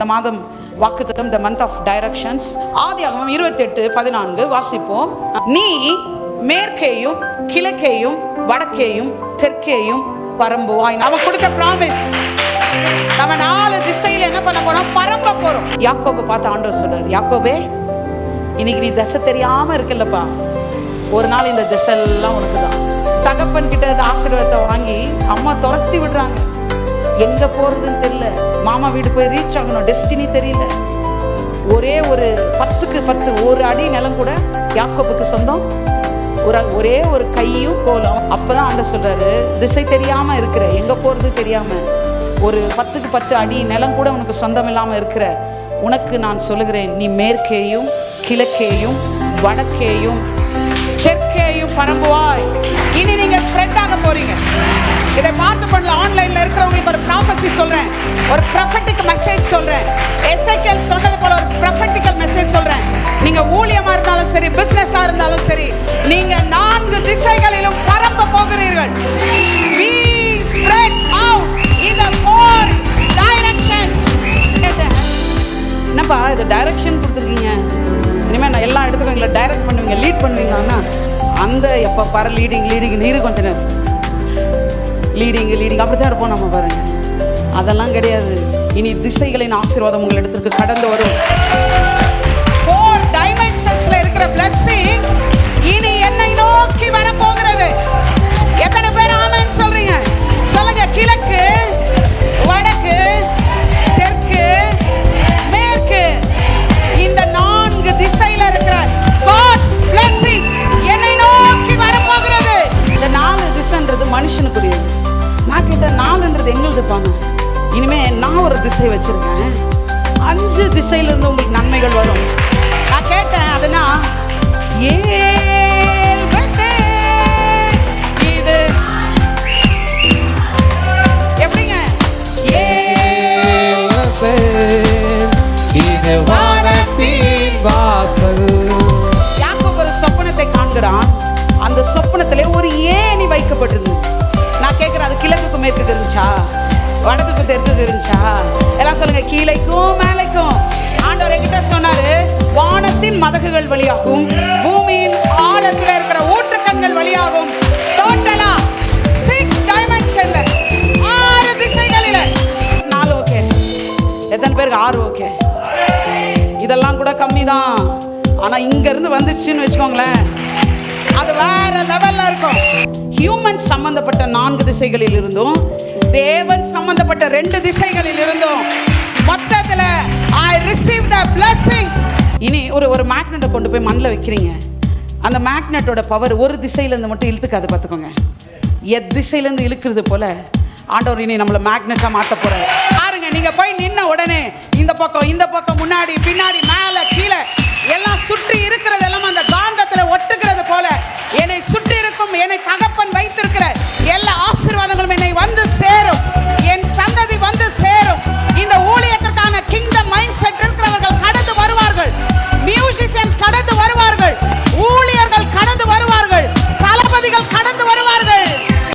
இந்த மாதம் வாக்குத்தத்தம் த மந்த் ஆஃப் டைரக்ஷன்ஸ் ஆதியாகமம் இருபத்தெட்டு பதினான்கு வாசிப்போம். நீ மேற்கேயும் கிழக்கேயும் வடக்கேயும் தெற்கேயும் பரம்புவாய். அவன் கொடுத்த ப்ராமிஸ் நம்ம நாலு திசையில என்ன பண்ண போறோம்? பரம்ப போறோம். யாக்கோபை பார்த்து ஆண்டவர் சொல்றாரு யாக்கோபே இன்னைக்கு நீ திசை தெரியாம இருக்கில்லப்பா ஒரு நாள் இந்த திசை எல்லாம் உனக்கு தான் தகப்பன் கிட்ட ஆசீர்வாதத்தை வாங்கி அம்மா துரத்தி விடுறாங்க. எங்க போறதுன்னு தெரியல. மாமா வீடு போய் ரீச் ஆகணும். டெஸ்டினி தெரியல. ஒரே ஒரு பத்துக்கு பத்து ஒரு அடி நிலம் கூட யாக்கோப்புக்கு சொந்தம். ஒரு ஒரே ஒரு கையும் கோலம். அப்பதான் ஆண்ட சொல்றாரு திசை தெரியாம இருக்கிற எங்க போறது தெரியாம ஒரு பத்துக்கு பத்து அடி நிலம் கூட உனக்கு சொந்தம் இல்லாம இருக்கிற உனக்கு நான் சொல்லுகிறேன் நீ மேற்கேயும் கிழக்கேயும் வடக்கேயும் தெற்கேயும் பரம்புவாய். இனி நீங்க ஸ்ப்ரெட் ஆக போறீங்க. ஒரு ப்ரொஃபட்டிக் மெசேஜ் சொல்கிறேன் எஸ்ஐகேல் சொன்னது போல ஒரு ப்ரொஃபட்டிக்கல் மெசேஜ் சொல்கிறேன் நீங்கள் ஊழியமாக இருந்தாலும் சரி பிஸ்னஸாக இருந்தாலும் சரி நீங்கள் நான்கு திசைகளிலும் பரப்ப போகிறீர்கள் we spread out in the four directions கேட்டேன் என்னப்பா இது டைரக்ஷன் கொடுத்துருக்கீங்க இனிமேல் நான் எல்லா இடத்துக்கும் எங்களை டைரக்ட் பண்ணுவீங்க லீட் பண்ணுவீங்களான்னா அந்த எப்போ பாரு லீடிங் லீடிங் நீர் கொஞ்ச நேரம் லீடிங் லீடிங் அப்படி தான் இருப்போம் நம்ம பாருங்கள் அதெல்லாம் கிடையாது. இனி திசைகளின் ஆசீர்வாதம் உங்கள் இடத்திற்கு கடந்து வரும். ஃபோர் டைமென்ஷன்ஸ்ல இருக்கிற blessing இனி என்னை நோக்கி வரப்போகிறது. எத்தனை பேர் ஆமென் சொல்றீங்க? சொல்லுங்க கிழக்கு வடக்கு தெற்கு மேற்கு. இந்த நான்கு திசையில இருக்கிற God's blessing என்னை நோக்கி வரப்போகிறது. இந்த நாலு திசைன்றது மனுஷனுக்குரியது. நான் கேட்டேன் நாலுன்றது எங்களுக்கு இருப்பாங்க இனிமே நான் ஒரு திசை வச்சிருக்கேன். அஞ்சு திசையில இருந்து உங்களுக்கு நன்மைகள் வரும். நான் கேட்டேன் அதுனா ஏ இது. எப்படிங்க? வானத்தின் வாசல். யாக்கோபு ஒரு சொப்பனத்தை காண்கிறான். அந்த சொப்பனத்திலே ஒரு ஏணி வைக்கப்பட்டிருந்தது. நான் கேட்கிறேன் அது கிழக்குக்கு மேற்கு இருந்துச்சா வடக்குக்கு தெற்கு இருந்துச்சா? எல்லாம் சொல்லுங்க கீழைக்கும் மேலைக்கும். ஆண்டவர் என்கிட்ட சொன்னாரு வானத்தின் மதகுகள் வழியாகும் பூமியின் ஆழத்துல இருக்கிற ஊற்றுக்கண்கள் வழியாகும். டோட்டலா சிக்ஸ் டைமென்ஷன்ல ஆறு திசைகளில. நாலு ஓகே எத்தனை பேருக்கு ஆறு ஓகே இதெல்லாம் கூட கம்மி தான் ஆனால் இங்கேருந்து வந்துச்சுன்னு வச்சுக்கோங்களேன். தேவன் சம்பந்தப்பட்ட நான்கு திசைகளில் இருந்தும் தேவன் சம்பந்தப்பட்ட ரெண்டு திசைகளில் இருந்தும் மொத்தத்தில் ஐ ரிசீவ் த blessings. இனி ஒரு ஒரு மேக்னெட்டை கொண்டு போய் மண்ணில் வைக்கிறீங்க. அந்த மேக்னெட்டோட பவர் ஒரு திசையிலேருந்து மட்டும் இழுத்துக்காது பார்த்துக்கோங்க. எத் திசையிலேருந்து இழுக்கிறது போல ஆண்டவர் இனி நம்மளை மேக்னெட்டாக மாற்ற போறாரு. பாருங்க நீங்கள் போய் நின்ன உடனே இந்த பக்கம் இந்த பக்கம் முன்னாடி பின்னாடி மேலே கீழே